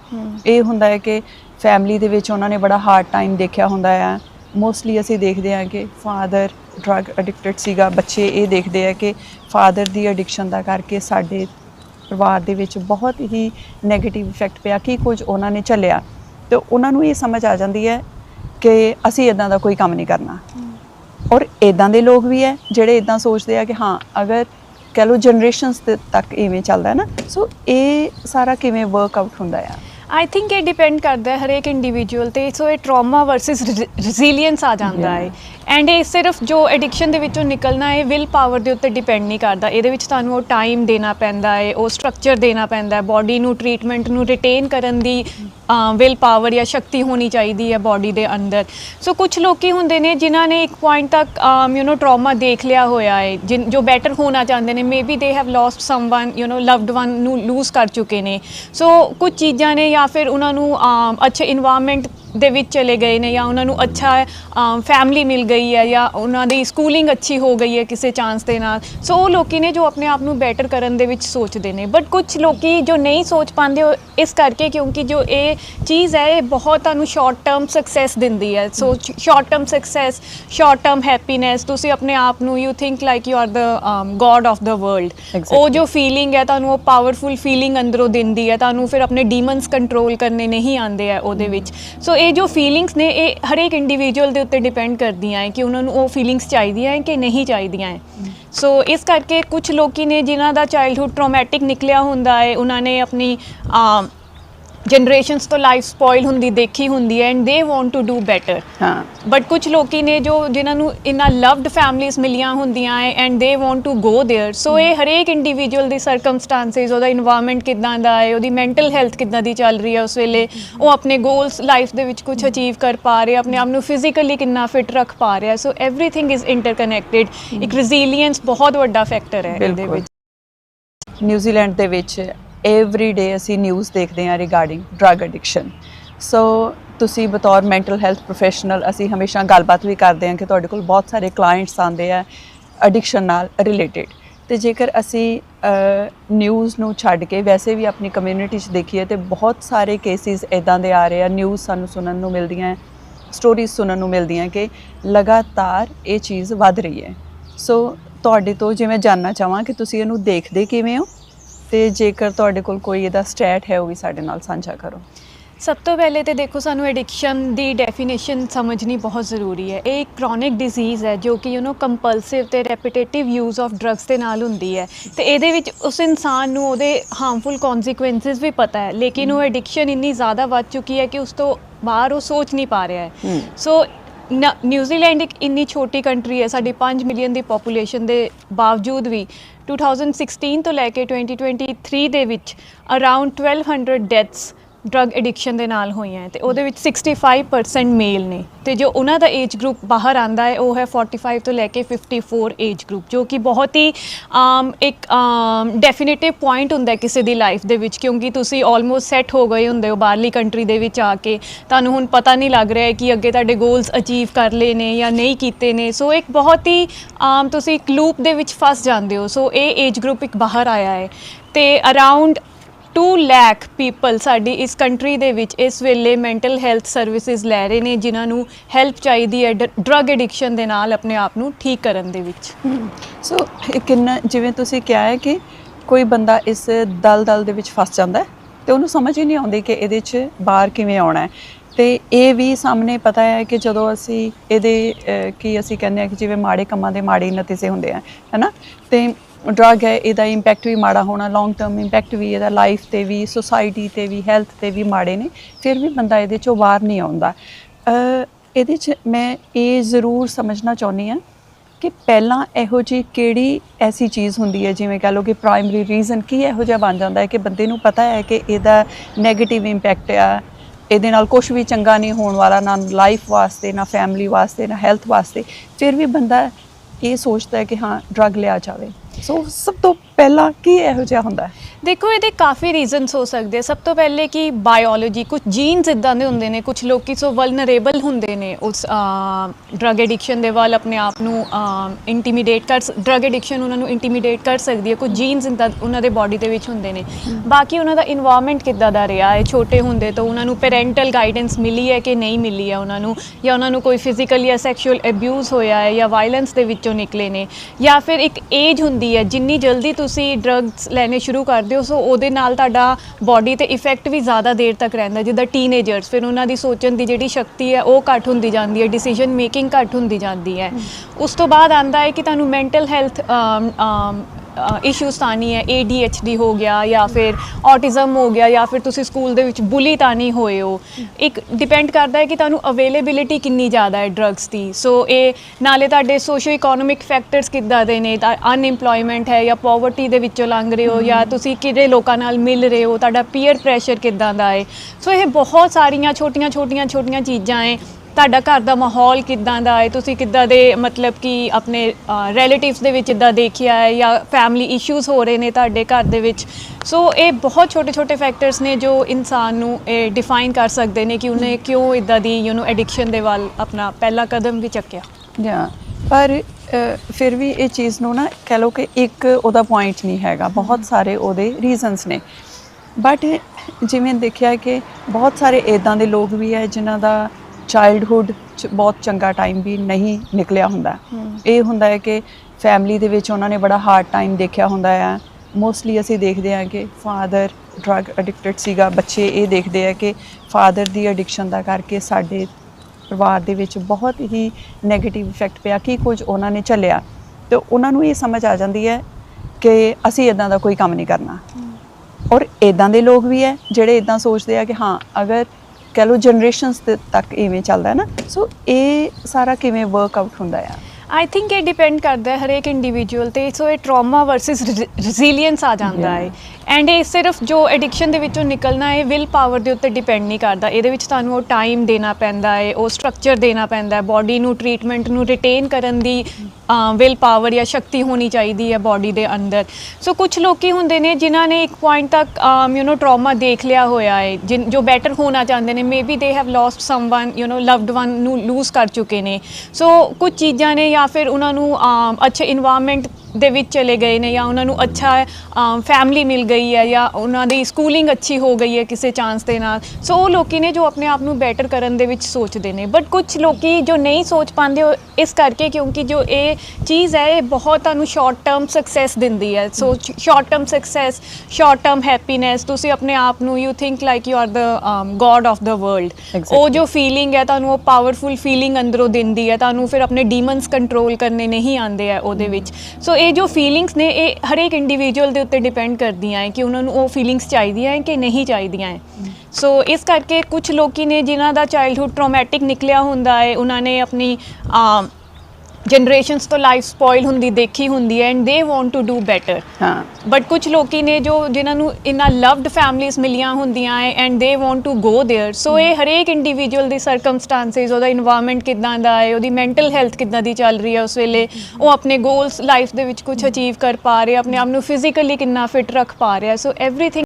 ਇਹ ਹੁੰਦਾ ਹੈ ਕਿ ਫੈਮਿਲੀ ਦੇ ਵਿੱਚ ਉਹਨਾਂ ਨੇ ਬੜਾ ਹਾਰਡ ਟਾਈਮ ਦੇਖਿਆ ਹੁੰਦਾ ਹੈ ਮੋਸਟਲੀ ਅਸੀਂ ਦੇਖਦੇ ਹਾਂ ਕਿ ਫਾਦਰ ਡਰਗ ਐਡਿਕਟਡ ਸੀਗਾ ਬੱਚੇ ਇਹ ਦੇਖਦੇ ਆ ਕਿ ਫਾਦਰ ਦੀ ਐਡਿਕਸ਼ਨ ਦਾ ਕਰਕੇ ਸਾਡੇ ਪਰਿਵਾਰ ਦੇ ਵਿੱਚ ਬਹੁਤ ਹੀ 네ਗੇਟਿਵ ਇਫੈਕਟ ਪਿਆ ਕੀ ਕੁਝ ਉਹਨਾਂ ਨੇ ਚੱਲਿਆ ਤੇ ਉਹਨਾਂ ਨੂੰ ਇਹ ਸਮਝ ਆ ਜਾਂਦੀ ਹੈ ਕਿ ਅਸੀਂ ਇਦਾਂ ਦਾ ਕੋਈ ਕੰਮ ਨਹੀਂ ਕਰਨਾ। ਔਰ ਇਦਾਂ ਦੇ ਲੋਕ ਵੀ ਹੈ ਜਿਹੜੇ ਇਦਾਂ ਸੋਚਦੇ ਆ ਕਿ ਹਾਂ ਅਗਰ ਕਹ ਲਓ ਜਨਰੇਸ਼ਨਸ ਤੱਕ ਇਵੇਂ ਚੱਲਦਾ ਹੈ ਨਾ। ਸੋ ਇਹ ਸਾਰਾ ਕਿਵੇਂ ਵਰਕ ਆਊਟ ਹੁੰਦਾ ਆ? ਆਈ ਥਿੰਕ ਇਹ ਡਿਪੈਂਡ ਕਰਦਾ ਹੈ ਹਰੇਕ ਇੰਡੀਵਿਜੂਅਲ ਤੇ। ਸੋ ਇਹ ਟਰਾਮਾ ਵਰਸਸ ਰੈਜ਼ਿਲੀਅੰਸ ਆ ਜਾਂਦਾ ਹੈ। ਐਂਡ ਇਹ ਸਿਰਫ ਜੋ ਐਡਿਕਸ਼ਨ ਦੇ ਵਿੱਚੋਂ ਨਿਕਲਣਾ ਹੈ ਵਿਲ ਪਾਵਰ ਦੇ ਉੱਤੇ ਡਿਪੈਂਡ ਨਹੀਂ ਕਰਦਾ ਇਹਦੇ ਵਿੱਚ ਤੁਹਾਨੂੰ ਉਹ ਟਾਈਮ ਦੇਣਾ ਪੈਂਦਾ ਹੈ ਉਹ ਸਟਰਕਚਰ ਦੇਣਾ ਪੈਂਦਾ ਹੈ ਬਾਡੀ ਨੂੰ ਟ੍ਰੀਟਮੈਂਟ ਨੂੰ ਰਿਟੇਨ ਕਰਨ ਦੀ ਵਿਲ ਪਾਵਰ ਜਾਂ ਸ਼ਕਤੀ ਹੋਣੀ ਚਾਹੀਦੀ ਹੈ ਬਾਡੀ ਦੇ ਅੰਦਰ ਸੋ ਕੁਝ ਲੋਕੀ ਹੁੰਦੇ ਨੇ ਜਿਨ੍ਹਾਂ ਨੇ ਇੱਕ ਪੁਆਇੰਟ ਤੱਕ ਯੂ نو ਟਰਾਮਾ ਦੇਖ ਲਿਆ ਹੋਇਆ ਹੈ ਜਿਨ- ਜੋ ਬੈਟਰ ਹੋਣਾ ਚਾਹੁੰਦੇ ਨੇ maybe they have lost someone you know loved one ਨੂੰ ਲੂਜ਼ ਕਰ ਚੁੱਕੇ ਨੇ ਸੋ ਕੁਝ ਚੀਜ਼ਾਂ ਨੇ ਜਾਂ ਫਿਰ ਉਹਨਾਂ ਨੂੰ ਅਮ, ਅੱਛੇ ਇਨਵਾਇਰਨਮੈਂਟ ਦੇ ਵਿੱਚ ਚਲੇ ਗਏ ਨੇ ਜਾਂ ਉਹਨਾਂ ਨੂੰ ਅੱਛਾ ਫੈਮਿਲੀ ਮਿਲ ਗਈ ਹੈ ਜਾਂ ਉਹਨਾਂ ਦੀ ਸਕੂਲਿੰਗ ਅੱਛੀ ਹੋ ਗਈ ਹੈ ਕਿਸੇ ਚਾਂਸ ਦੇ ਨਾਲ। ਸੋ ਉਹ ਲੋਕੀ ਨੇ ਜੋ ਆਪਣੇ ਆਪ ਨੂੰ ਬੈਟਰ ਕਰਨ ਦੇ ਵਿੱਚ ਸੋਚਦੇ ਨੇ। ਬਟ ਕੁਝ ਲੋਕੀ ਜੋ ਨਹੀਂ ਸੋਚ ਪਾਉਂਦੇ ਉਹ ਇਸ ਕਰਕੇ ਕਿਉਂਕਿ ਜੋ ਇਹ ਚੀਜ਼ ਹੈ ਇਹ ਬਹੁਤ ਤੁਹਾਨੂੰ ਸ਼ਾਰਟ ਟਰਮ ਸਕਸੈਸ ਦਿੰਦੀ ਹੈ। So short term success short term happiness ਤੁਸੀਂ ਆਪਣੇ ਆਪ ਨੂੰ you think like you are the god of the world. ਉਹ ਜੋ ਫੀਲਿੰਗ ਹੈ ਤੁਹਾਨੂੰ ਉਹ ਪਾਵਰਫੁਲ ਫੀਲਿੰਗ ਅੰਦਰੋਂ ਦਿੰਦੀ ਹੈ। ਤੁਹਾਨੂੰ ਫਿਰ ਆਪਣੇ ਡੀਮਨਸ ਕੰਟਰੋਲ ਕਰਨੇ ਨਹੀਂ ਆਉਂਦੇ ਆ ਉਹਦੇ ਵਿੱਚ। ਸੋ ਇਹ ਇਹ ਜੋ ਫੀਲਿੰਗਸ ਨੇ, ਇਹ ਹਰੇਕ ਇੰਡੀਵਿਜੂਅਲ ਦੇ ਉੱਤੇ ਡਿਪੈਂਡ ਕਰਦੀਆਂ ਹੈ ਕਿ ਉਹਨਾਂ ਨੂੰ ਉਹ ਫੀਲਿੰਗਸ ਚਾਹੀਦੀਆਂ ਹੈ ਕਿ ਨਹੀਂ ਚਾਹੀਦੀਆਂ ਹੈ। ਸੋ ਇਸ ਕਰਕੇ ਕੁਝ ਲੋਕੀ ਨੇ ਜਿਨ੍ਹਾਂ ਦਾ ਚਾਈਲਡਹੂਡ ਟਰੋਮੈਟਿਕ ਨਿਕਲਿਆ ਹੁੰਦਾ ਹੈ, ਉਹਨਾਂ ਨੇ ਆਪਣੀ ਜਨਰੇਸ਼ਨਸ ਤੋਂ ਲਾਈਫ ਸਪੋਇਲ ਹੁੰਦੀ ਦੇਖੀ ਹੁੰਦੀ ਹੈ and they want to do better ਹਾਂ। ਬਟ ਕੁਝ ਲੋਕੀ ਨੇ ਜੋ ਜਿਨ੍ਹਾਂ ਨੂੰ ਇਨਾ ਲਵਡ ਫੈਮਲੀਆਂ ਮਿਲੀਆਂ ਹੁੰਦੀਆਂ ਐ and they want to go there so ਇਹ ਹਰੇਕ ਇੰਡੀਵਿਜੂਅਲ ਦੀ ਸਰਕਮਸਟੈਂਸਸ ਉਹਦਾ এনवायरमेंट ਕਿਦਾਂ ਦਾ ਹੈ ਉਹਦੀ ਮੈਂਟਲ ਹੈਲਥ ਕਿਦਾਂ ਦੀ ਚੱਲ ਰਹੀ ਹੈ ਉਸ ਵੇਲੇ ਉਹ ਆਪਣੇ ਗੋਲਸ ਲਾਈਫ ਦੇ ਵਿੱਚ ਕੁਝ ਅਚੀਵ ਕਰ ਪਾ ਰਹੇ ਆਪਣੇ ਆਪ ਨੂੰ ਫਿਜ਼ੀਕਲੀ ਕਿੰਨਾ ਫਿਟ ਰੱਖ ਪਾ ਰਿਹਾ ਸੋ एवरीथिंग ਇਜ਼ ਇੰਟਰਕਨੈਕਟਿਡ ਇੱਕ ਰੈਜ਼ੀਲੀਅੰਸ ਬਹੁਤ ਵੱਡਾ ਫੈਕਟਰ ਹੈ ਇਹਦੇ ਵਿੱਚ। ਨਿਊਜ਼ੀਲੈਂਡ ਦੇ ਵਿੱਚ ਐਵਰੀ ਡੇ ਅਸੀਂ ਨਿਊਜ਼ ਦੇਖਦੇ ਹਾਂ ਰਿਗਾਰਡਿੰਗ ਡਰੱਗ ਐਡਿਕਸ਼ਨ ਸੋ ਤੁਸੀਂ ਬਤੌਰ ਮੈਂਟਲ ਹੈਲਥ ਪ੍ਰੋਫੈਸ਼ਨਲ ਅਸੀਂ ਹਮੇਸ਼ਾ ਗੱਲਬਾਤ ਵੀ ਕਰਦੇ ਹਾਂ ਕਿ ਤੁਹਾਡੇ ਕੋਲ ਬਹੁਤ ਸਾਰੇ ਕਲਾਇੰਟਸ ਆਉਂਦੇ ਆ ਐਡਿਕਸ਼ਨ ਨਾਲ ਰਿਲੇਟਡ ਤੇ ਜੇਕਰ ਅਸੀਂ ਨਿਊਜ਼ ਨੂੰ ਛੱਡ ਕੇ ਵੈਸੇ ਵੀ ਆਪਣੀ ਕਮਿਊਨਿਟੀ 'ਚ ਦੇਖੀਏ ਤੇ ਬਹੁਤ ਸਾਰੇ ਕੇਸਿਸ ਇਦਾਂ ਦੇ ਆ ਰਹੇ ਆ ਨਿਊਜ਼ ਸਾਨੂੰ ਸੁਣਨ ਨੂੰ ਮਿਲਦੀਆਂ ਸਟੋਰੀਜ਼ ਸੁਣਨ ਨੂੰ ਮਿਲਦੀਆਂ ਕਿ ਲਗਾਤਾਰ ਇਹ ਚੀਜ਼ ਵੱਧ ਰਹੀ ਹੈ। ਸੋ ਤੁਹਾਡੇ ਤੋਂ ਜਿਵੇਂ ਜਾਨਣਾ ਚਾਹਾਂ ਕਿ ਤੁਸੀਂ ਇਹਨੂੰ ਦੇਖਦੇ ਕਿਵੇਂ ਹੋ? ਤੇ ਜੇਕਰ ਤੁਹਾਡੇ ਕੋਲ ਕੋਈ ਇਹਦਾ ਸਟੈਟ ਹੈ ਉਹ ਵੀ ਸਾਡੇ ਨਾਲ ਸਾਂਝਾ ਕਰੋ। ਸਭ ਤੋਂ ਪਹਿਲੇ ਤੇ ਦੇਖੋ ਸਾਨੂੰ ਐਡਿਕਸ਼ਨ ਦੀ ਡੈਫੀਨੇਸ਼ਨ ਸਮਝਣੀ ਬਹੁਤ ਜ਼ਰੂਰੀ ਹੈ। ਇਹ ਇੱਕ ਕ੍ਰੋਨਿਕ ਡਿਜ਼ੀਜ਼ ਹੈ ਜੋ ਕਿ ਯੂ نو ਕੰਪਲਸਿਵ ਤੇ ਰੈਪੀਟੇਟਿਵ ਯੂਜ਼ ਆਫ ਡਰੱਗਸ ਦੇ ਨਾਲ ਹੁੰਦੀ ਹੈ। ਤੇ ਇਹਦੇ ਵਿੱਚ ਉਸ ਇਨਸਾਨ ਨੂੰ ਉਹਦੇ ਹਾਰਮਫੁਲ ਕਨਸੀਕੁਐਂਸਸ ਵੀ ਪਤਾ ਹੈ। ਲੇਕਿਨ ਉਹ ਐਡਿਕਸ਼ਨ ਇੰਨੀ ਜ਼ਿਆਦਾ ਵੱਧ ਚੁੱਕੀ ਹੈ ਕਿ ਉਸ ਤੋਂ ਬਾਹਰ ਉਹ ਸੋਚ ਨਹੀਂ ਪਾ ਰਿਹਾ ਹੈ। ਸੋ ਨਿਊਜ਼ੀਲੈਂਡ ਇੱਕ ਇੰਨੀ ਛੋਟੀ ਕੰਟਰੀ ਹੈ, ਸਾਡੀ 5 ਮਿਲੀਅਨ ਦੀ ਪੋਪੂਲੇਸ਼ਨ ਦੇ ਬਾਵਜੂਦ ਵੀ 2016 ਤੋਂ ਲੈ ਕੇ 2023 ਦੇ ਵਿੱਚ ਅਰਾਊਂਡ 1200 ਡੈਥਸ ਡਰੱਗ ਐਡਿਕਸ਼ਨ ਦੇ ਨਾਲ ਹੋਈਆਂ ਹੈ ਤੇ ਉਹਦੇ ਵਿੱਚ 65% ਮੇਲ ਨੇ। ਤੇ ਜੋ ਉਹਨਾਂ ਦਾ ਏਜ ਗਰੁੱਪ ਬਾਹਰ ਆਂਦਾ ਹੈ, ਉਹ ਹੈ 45 ਤੋਂ ਲੈ ਕੇ 54 ਏਜ ਗਰੁੱਪ ਜੋ ਕਿ ਬਹੁਤ ਹੀ ਆਮ ਇੱਕ ਡੈਫੀਨਿਟਿਵ ਪੁਆਇੰਟ ਹੁੰਦਾ ਕਿਸੇ ਦੀ ਲਾਈਫ ਦੇ ਵਿੱਚ, ਕਿਉਂਕਿ ਤੁਸੀਂ ਆਲਮੋਸਟ ਸੈੱਟ ਹੋ ਗਏ ਹੁੰਦੇ ਹੋ ਬਾਹਰਲੀ ਕੰਟਰੀ ਦੇ ਵਿੱਚ ਆ ਕੇ। ਤੁਹਾਨੂੰ ਹੁਣ ਪਤਾ ਨਹੀਂ ਲੱਗ ਰਿਹਾ ਕਿ ਅੱਗੇ ਤੁਹਾਡੇ ਗੋਲਸ ਅਚੀਵ ਕਰ ਲਏ ਨੇ ਜਾਂ ਨਹੀਂ ਕੀਤੇ ਨੇ। ਸੋ ਇੱਕ ਬਹੁਤ ਹੀ ਆਮ ਤੁਸੀਂ ਇੱਕ ਲੂਪ ਦੇ ਵਿੱਚ ਫਸ ਜਾਂਦੇ ਹੋ। ਸੋ ਇਹ ਏਜ ਗਰੁੱਪ ਇੱਕ ਬਾਹਰ ਆਇਆ ਹੈ। ਤੇ ਅਰਾਊਂਡ 2 ਲੱਖ ਪੀਪਲ ਸਾਡੀ ਇਸ ਕੰਟਰੀ ਦੇ ਵਿੱਚ ਇਸ ਵੇਲੇ ਮੈਂਟਲ ਹੈਲਥ ਸਰਵਿਸਿਜ਼ ਲੈ ਰਹੇ ਨੇ, ਜਿਨ੍ਹਾਂ ਨੂੰ ਹੈਲਪ ਚਾਹੀਦੀ ਹੈ ਡਰੱਗ ਐਡਿਕਸ਼ਨ ਦੇ ਨਾਲ ਆਪਣੇ ਆਪ ਨੂੰ ਠੀਕ ਕਰਨ ਦੇ ਵਿੱਚ। ਸੋ ਕਿੰਨਾ, ਜਿਵੇਂ ਤੁਸੀਂ ਕਿਹਾ ਹੈ ਕਿ ਕੋਈ ਬੰਦਾ ਇਸ ਦਲਦਲ ਦੇ ਵਿੱਚ ਫਸ ਜਾਂਦਾ ਹੈ, ਤੇ ਉਹਨੂੰ ਸਮਝ ਹੀ ਨਹੀਂ ਆਉਂਦੀ ਕਿ ਇਹਦੇ 'ਚ ਬਾਹਰ ਕਿਵੇਂ ਆਉਣਾ ਹੈ। ਤੇ ਇਹ ਵੀ ਸਾਹਮਣੇ ਪਤਾ ਹੈ ਕਿ ਜਦੋਂ ਅਸੀਂ ਇਹਦੇ ਕੀ ਅਸੀਂ ਕਹਿੰਦੇ ਆ ਕਿ ਜਿਵੇਂ ਮਾੜੇ ਕੰਮਾਂ ਦੇ ਮਾੜੇ ਨਤੀਜੇ ਹੁੰਦੇ ਆ ਹੈਨਾ ਤੇ ਡਰਗ ਹੈ, ਇਹਦਾ ਇੰਪੈਕਟ ਵੀ ਮਾੜਾ ਹੋਣਾ ਲੌਂਗ ਟਰਮ ਇੰਪੈਕਟ ਵੀ ਇਹਦਾ ਲਾਈਫ ਤੇ ਵੀ ਸੋਸਾਇਟੀ ਤੇ ਵੀ ਹੈਲਥ ਤੇ ਵੀ ਮਾੜੇ ਨੇ, ਫਿਰ ਵੀ ਬੰਦਾ ਇਹਦੇ ਚੋਂ ਬਾਹਰ ਨਹੀਂ ਆਉਂਦਾ। ਇਹਦੇ 'ਚ ਮੈਂ ਇਹ ਜ਼ਰੂਰ ਸਮਝਣਾ ਚਾਹੁੰਦੀ ਹਾਂ ਕਿ ਪਹਿਲਾਂ ਇਹੋ ਜਿਹੀ ਕਿਹੜੀ ਐਸੀ ਚੀਜ਼ ਹੁੰਦੀ ਹੈ, ਜਿਵੇਂ ਕਹ ਲਓ ਕਿ ਪ੍ਰਾਇਮਰੀ ਰੀਜ਼ਨ ਕੀ ਇਹੋ ਜਿਹਾ ਬਣ ਜਾਂਦਾ ਹੈ ਕਿ ਬੰਦੇ ਨੂੰ ਪਤਾ ਹੈ ਕਿ ਇਹਦਾ 네ਗੇਟਿਵ ਇੰਪੈਕਟ ਆ, ਇਹਦੇ ਨਾਲ ਕੁਝ ਵੀ ਚੰਗਾ ਨਹੀਂ ਹੋਣ ਵਾਲਾ, ਨਾ ਲਾਈਫ ਵਾਸਤੇ, ਨਾ ਫੈਮਿਲੀ ਵਾਸਤੇ, ਨਾ ਹੈਲਥ ਵਾਸਤੇ, ਫਿਰ ਵੀ ਬੰਦਾ ਇਹ ਸੋਚਦਾ ਹੈ ਕਿ ਹਾਂ ਡਰੱਗ ਲਿਆ ਜਾਵੇ। ਸੋ ਸਭ ਤੋਂ ਪਹਿਲਾਂ ਕੀ ਇਹੋ ਜਿਹਾ ਹੁੰਦਾ ਦੇਖੋ, ਇਹਦੇ ਕਾਫੀ ਰੀਜ਼ਨਸ ਹੋ ਸਕਦੇ ਸਭ ਤੋਂ ਪਹਿਲੇ ਕਿ ਬਾਇਓਲੋਜੀ ਕੁਝ ਜੀਨਸ ਇਦਾਂ ਦੇ ਹੁੰਦੇ ਨੇ ਕੁਝ ਲੋਕੀ ਸੋ ਵਲਨਰੇਬਲ ਹੁੰਦੇ ਨੇ ਉਸ ਡਰਗ ਐਡਿਕਸ਼ਨ ਦੇ ਵੱਲ, ਆਪਣੇ ਆਪ ਨੂੰ ਇੰਟੀਮੀਡੇਟ ਕਰ ਡਰਗ ਐਡਿਕਸ਼ਨ ਉਹਨਾਂ ਨੂੰ ਇੰਟੀਮੀਡੇਟ ਕਰ ਸਕਦੀ ਹੈ। ਕੁਝ ਜੀਨਸ ਇਦਾਂ ਉਹਨਾਂ ਦੇ ਬਾਡੀ ਦੇ ਵਿੱਚ ਹੁੰਦੇ ਨੇ। ਬਾਕੀ ਉਹਨਾਂ ਦਾ ਇਨਵਾਇਰਨਮੈਂਟ ਕਿੱਦਾਂ ਦਾ ਰਿਹਾ? ਹੈ ਛੋਟੇ ਹੁੰਦੇ ਤੋਂ ਉਹਨਾਂ ਨੂੰ ਪੈਰੈਂਟਲ ਗਾਈਡੈਂਸ ਮਿਲੀ ਹੈ ਕਿ ਨਹੀਂ ਮਿਲੀ ਹੈ ਉਹਨਾਂ ਨੂੰ? ਜਾਂ ਉਹਨਾਂ ਨੂੰ ਕੋਈ ਫਿਜ਼ੀਕਲ ਜਾਂ ਸੈਕਸ਼ੂਅਲ ਅਬਿਊਜ਼ ਹੋਇਆ ਹੈ ਜਾਂ ਵਾਇਲੈਂਸ ਦੇ ਵਿੱਚੋਂ ਨਿਕਲੇ ਨੇ? ਜਾਂ ਫਿਰ ਇੱਕ ਏਜ ਹੁੰਦੀ ਹੈ, ਜਿੰਨੀ ਜਲਦੀ ਤੁਸੀਂ ਡਰੱਗਸ ਲੈਣੇ ਸ਼ੁਰੂ ਕਰਦੇ ਹੋ ਸੋ ਉਹਦੇ ਨਾਲ ਤੁਹਾਡਾ ਬਾਡੀ ਤੇ ਇਫੈਕਟ ਵੀ ਜ਼ਿਆਦਾ ਦੇਰ ਤੱਕ ਰਹਿੰਦਾ ਜਿੱਦਾਂ ਟੀਨੇਜਰਸ ਫਿਰ ਉਹਨਾਂ ਦੀ ਸੋਚਣ ਦੀ ਜਿਹੜੀ ਸ਼ਕਤੀ ਹੈ ਉਹ ਘੱਟ ਹੁੰਦੀ ਜਾਂਦੀ ਹੈ ਡਿਸੀਜਨ ਮੇਕਿੰਗ ਘੱਟ ਹੁੰਦੀ ਜਾਂਦੀ ਹੈ। ਉਸ ਤੋਂ ਬਾਅਦ ਆਂਦਾ ਹੈ ਕਿ ਤੁਹਾਨੂੰ ਮੈਂਟਲ ਹੈਲਥ ਇਸ਼ੂਸ ਤਾਨੀ ਹੈ ADHD ਹੋ ਗਿਆ ਜਾਂ ਫਿਰ ਔਟਿਜ਼ਮ ਹੋ ਗਿਆ ਜਾਂ ਫਿਰ ਤੁਸੀਂ ਸਕੂਲ ਦੇ ਵਿੱਚ ਬੁਲੀ ਤਾਂ ਨਹੀਂ ਹੋਏ ਹੋ। ਇੱਕ ਡਿਪੈਂਡ ਕਰਦਾ ਹੈ ਕਿ ਤੁਹਾਨੂੰ ਅਵੇਲੇਬਿਲਿਟੀ ਕਿੰਨੀ ਜ਼ਿਆਦਾ ਹੈ ਡਰੱਗਸ ਦੀ। ਸੋ ਇਹ ਨਾਲੇ ਤੁਹਾਡੇ ਸੋਸ਼ੋ ਇਕਨੋਮਿਕ ਫੈਕਟਰਸ ਕਿੱਦਾਂ ਦੇ ਨੇ? ਤਾਂ ਅਨਇੰਪਲੋਇਮੈਂਟ ਹੈ ਜਾਂ ਪਾਵਰਟੀ ਦੇ ਵਿੱਚੋਂ ਲੰਘ ਰਹੇ ਹੋ ਜਾਂ ਤੁਸੀਂ ਕਿਹੜੇ ਲੋਕਾਂ ਨਾਲ ਮਿਲ ਰਹੇ ਹੋ? ਤੁਹਾਡਾ ਪੀਅਰ ਪ੍ਰੈਸ਼ਰ ਕਿੱਦਾਂ ਦਾ ਹੈ? ਸੋ ਇਹ ਬਹੁਤ ਸਾਰੀਆਂ ਛੋਟੀਆਂ ਛੋਟੀਆਂ ਛੋਟੀਆਂ ਚੀਜ਼ਾਂ ਹੈ। ਤੁਹਾਡਾ ਘਰ ਦਾ ਮਾਹੌਲ ਕਿੱਦਾਂ ਦਾ ਹੈ? ਤੁਸੀਂ ਕਿੱਦਾਂ ਦੇ ਮਤਲਬ ਕਿ ਆਪਣੇ ਰਿਲੇਟਿਵਸ ਦੇ ਵਿੱਚ ਇਦਾਂ ਦੇਖਿਆ ਹੈ ਜਾਂ ਫੈਮਿਲੀ ਇਸ਼ੂਜ਼ ਹੋ ਰਹੇ ਨੇ ਤੁਹਾਡੇ ਘਰ ਦੇ ਵਿੱਚ? ਸੋ ਇਹ ਬਹੁਤ ਛੋਟੇ ਛੋਟੇ ਫੈਕਟਰਸ ਨੇ ਜੋ ਇਨਸਾਨ ਨੂੰ ਇਹ ਡਿਫਾਈਨ ਕਰ ਸਕਦੇ ਨੇ ਕਿ ਉਹਨੇ ਕਿਉਂ ਇਦਾਂ ਦੀ ਯੂ نو ਐਡਿਕਸ਼ਨ ਦੇ ਵੱਲ ਆਪਣਾ ਪਹਿਲਾ ਕਦਮ ਵੀ ਚੱਕਿਆ। ਜਾਂ ਪਰ ਫਿਰ ਵੀ ਇਹ ਚੀਜ਼ ਨੂੰ ਨਾ ਕਹਿ ਲਓ ਕਿ ਇੱਕ ਉਹਦਾ ਪੁਆਇੰਟ ਨਹੀਂ ਹੈਗਾ। ਬਹੁਤ ਸਾਰੇ ਉਹਦੇ ਰੀਜ਼ਨਸ ਨੇ। ਬਟ ਜਿਵੇਂ ਦੇਖਿਆ ਕਿ ਬਹੁਤ ਸਾਰੇ ਇਦਾਂ ਦੇ ਲੋਕ ਵੀ ਹੈ ਜਿਨ੍ਹਾਂ ਦਾ ਚਾਈਲਡਹੂਡ ਚ ਬਹੁਤ ਚੰਗਾ ਟਾਈਮ ਵੀ ਨਹੀਂ ਨਿਕਲਿਆ ਹੁੰਦਾ। ਇਹ ਹੁੰਦਾ ਹੈ ਕਿ ਫੈਮਿਲੀ ਦੇ ਵਿੱਚ ਉਹਨਾਂ ਨੇ ਬੜਾ ਹਾਰਡ ਟਾਈਮ ਦੇਖਿਆ ਹੁੰਦਾ ਹੈ ਮੋਸਟਲੀ ਅਸੀਂ ਦੇਖਦੇ ਹਾਂ ਕਿ ਫਾਦਰ ਡਰਗ ਐਡਿਕਟਡ ਸੀਗਾ ਬੱਚੇ ਇਹ ਦੇਖਦੇ ਆ ਕਿ ਫਾਦਰ ਦੀ ਐਡਿਕਸ਼ਨ ਦਾ ਕਰਕੇ ਸਾਡੇ ਪਰਿਵਾਰ ਦੇ ਵਿੱਚ ਬਹੁਤ ਹੀ 네ਗੇਟਿਵ ਇਫੈਕਟ ਪਿਆ ਕੀ ਕੁਝ ਉਹਨਾਂ ਨੇ ਚੱਲਿਆ ਤੇ ਉਹਨਾਂ ਨੂੰ ਇਹ ਸਮਝ ਆ ਜਾਂਦੀ ਹੈ ਕਿ ਅਸੀਂ ਇਦਾਂ ਦਾ ਕੋਈ ਕੰਮ ਨਹੀਂ ਕਰਨਾ। ਔਰ ਇਦਾਂ ਦੇ ਲੋਕ ਵੀ ਹੈ ਜਿਹੜੇ ਇਦਾਂ ਸੋਚਦੇ ਆ ਕਿ ਹਾਂ ਅਗਰ ਕਹਿ ਲਓ ਜਨਰੇਸ਼ਨਸ ਤੱਕ ਇਵੇਂ ਚੱਲਦਾ ਹੈ ਨਾ। ਸੋ ਇਹ ਸਾਰਾ ਕਿਵੇਂ ਵਰਕ ਆਊਟ ਹੁੰਦਾ ਆ? ਆਈ ਥਿੰਕ ਇਹ ਡਿਪੈਂਡ ਕਰਦਾ ਹੈ ਹਰੇਕ ਇੰਡੀਵਿਜੂਅਲ ਤੇ ਸੋ ਇਹ ਟਰਾਮਾ ਵਰਸਸ ਰੈਜ਼ਿਲੀਅੰਸ ਆ ਜਾਂਦਾ ਹੈ ਐਂਡ ਇਹ ਸਿਰਫ ਜੋ ਐਡਿਕਸ਼ਨ ਦੇ ਵਿੱਚੋਂ ਨਿਕਲਣਾ ਹੈ ਵਿਲ ਪਾਵਰ ਦੇ ਉੱਤੇ ਡਿਪੈਂਡ ਨਹੀਂ ਕਰਦਾ ਇਹਦੇ ਵਿੱਚ ਤੁਹਾਨੂੰ ਉਹ ਟਾਈਮ ਦੇਣਾ ਪੈਂਦਾ ਹੈ ਉਹ ਸਟਰਕਚਰ ਦੇਣਾ ਪੈਂਦਾ ਹੈ ਬਾਡੀ ਨੂੰ ਟ੍ਰੀਟਮੈਂਟ ਨੂੰ ਰਿਟੇਨ ਕਰਨ ਦੀ ਵਿਲ ਪਾਵਰ ਜਾਂ ਸ਼ਕਤੀ ਹੋਣੀ ਚਾਹੀਦੀ ਹੈ ਬਾਡੀ ਦੇ ਅੰਦਰ ਸੋ ਕੁਝ ਲੋਕੀ ਹੁੰਦੇ ਨੇ ਜਿਨ੍ਹਾਂ ਨੇ ਇੱਕ ਪੁਆਇੰਟ ਤੱਕ ਯੂ نو ਟਰਾਮਾ ਦੇਖ ਲਿਆ ਹੋਇਆ ਹੈ ਜਿਨ- ਜੋ ਬੈਟਰ ਹੋਣਾ ਚਾਹੁੰਦੇ ਨੇ maybe they have lost someone you know loved one ਨੂੰ ਲੂਜ਼ ਕਰ ਚੁੱਕੇ ਨੇ ਸੋ ਕੁਝ ਚੀਜ਼ਾਂ ਨੇ ਜਾਂ ਫਿਰ ਉਹਨਾਂ ਨੂੰ ਅੱਛੇ ਇਨਵਾਇਰਨਮੈਂਟ ਦੇ ਵਿੱਚ ਚਲੇ ਗਏ ਨੇ ਜਾਂ ਉਹਨਾਂ ਨੂੰ ਅੱਛਾ ਫੈਮਿਲੀ ਮਿਲ ਗਈ ਹੈ ਜਾਂ ਉਹਨਾਂ ਦੀ ਸਕੂਲਿੰਗ ਅੱਛੀ ਹੋ ਗਈ ਹੈ ਕਿਸੇ ਚਾਂਸ ਦੇ ਨਾਲ। ਸੋ ਉਹ ਲੋਕੀ ਨੇ ਜੋ ਆਪਣੇ ਆਪ ਨੂੰ ਬੈਟਰ ਕਰਨ ਦੇ ਵਿੱਚ ਸੋਚਦੇ ਨੇ। ਬਟ ਕੁਝ ਲੋਕੀ ਜੋ ਨਹੀਂ ਸੋਚ ਪਾਉਂਦੇ ਉਹ ਇਸ ਕਰਕੇ ਕਿਉਂਕਿ ਜੋ ਇਹ ਚੀਜ਼ ਹੈ ਇਹ ਬਹੁਤ ਤੁਹਾਨੂੰ ਸ਼ਾਰਟ ਟਰਮ ਸਕਸੈਸ ਦਿੰਦੀ ਹੈ। So short term success short term happiness ਤੁਸੀਂ ਆਪਣੇ ਆਪ ਨੂੰ you think like you are the god of the world. ਉਹ ਜੋ ਫੀਲਿੰਗ ਹੈ ਤੁਹਾਨੂੰ ਉਹ ਪਾਵਰਫੁਲ ਫੀਲਿੰਗ ਅੰਦਰੋਂ ਦਿੰਦੀ ਹੈ। ਤੁਹਾਨੂੰ ਫਿਰ ਆਪਣੇ ਡੀਮਨਸ ਕੰਟਰੋਲ ਕਰਨੇ ਨਹੀਂ ਆਉਂਦੇ ਆ ਉਹਦੇ ਵਿੱਚ। ਸੋ ਇਹ ਜੋ ਫੀਲਿੰਗਸ ਨੇ, ਇਹ ਹਰੇਕ ਇੰਡੀਵਿਜੂਅਲ ਦੇ ਉੱਤੇ ਡਿਪੈਂਡ ਕਰਦੀਆਂ ਹੈ ਕਿ ਉਹਨਾਂ ਨੂੰ ਉਹ ਫੀਲਿੰਗਸ ਚਾਹੀਦੀਆਂ ਹੈ ਕਿ ਨਹੀਂ ਚਾਹੀਦੀਆਂ ਹੈ। ਸੋ ਇਸ ਕਰਕੇ ਕੁਝ ਲੋਕੀ ਨੇ ਜਿਨ੍ਹਾਂ ਦਾ ਚਾਈਲਡਹੂਡ ਟਰੋਮੈਟਿਕ ਨਿਕਲਿਆ ਹੁੰਦਾ ਹੈ, ਉਹਨਾਂ ਨੇ ਆਪਣੀ ਜਨਰੇਸ਼ਨਸ ਤੋਂ ਲਾਈਫ ਸਪੋਇਲ ਹੁੰਦੀ ਦੇਖੀ ਹੁੰਦੀ ਹੈ and they want to do better ਹਾਂ। ਬਟ ਕੁਝ ਲੋਕੀ ਨੇ ਜੋ ਜਿਨ੍ਹਾਂ ਨੂੰ ਇਨਾ ਲਵਡ ਫੈਮਲੀਆਂ ਮਿਲੀਆਂ ਹੁੰਦੀਆਂ ਐ and they want to go there so ਇਹ ਹਰੇਕ ਇੰਡੀਵਿਜੂਅਲ ਦੀ ਸਰਕਮਸਟੈਂਸਸ ਉਹਦਾ এনवायरमेंट ਕਿਦਾਂ ਦਾ ਹੈ ਉਹਦੀ ਮੈਂਟਲ ਹੈਲਥ ਕਿਦਾਂ ਦੀ ਚੱਲ ਰਹੀ ਹੈ ਉਸ ਵੇਲੇ ਉਹ ਆਪਣੇ ਗੋਲਸ ਲਾਈਫ ਦੇ ਵਿੱਚ ਕੁਝ ਅਚੀਵ ਕਰ ਪਾ ਰਿਹਾ ਆਪਣੇ ਆਪ ਨੂੰ ਫਿਜ਼ੀਕਲੀ ਕਿੰਨਾ ਫਿਟ ਰੱਖ ਪਾ ਰਿਹਾ ਸੋ ਐਵਰੀਥਿੰਗ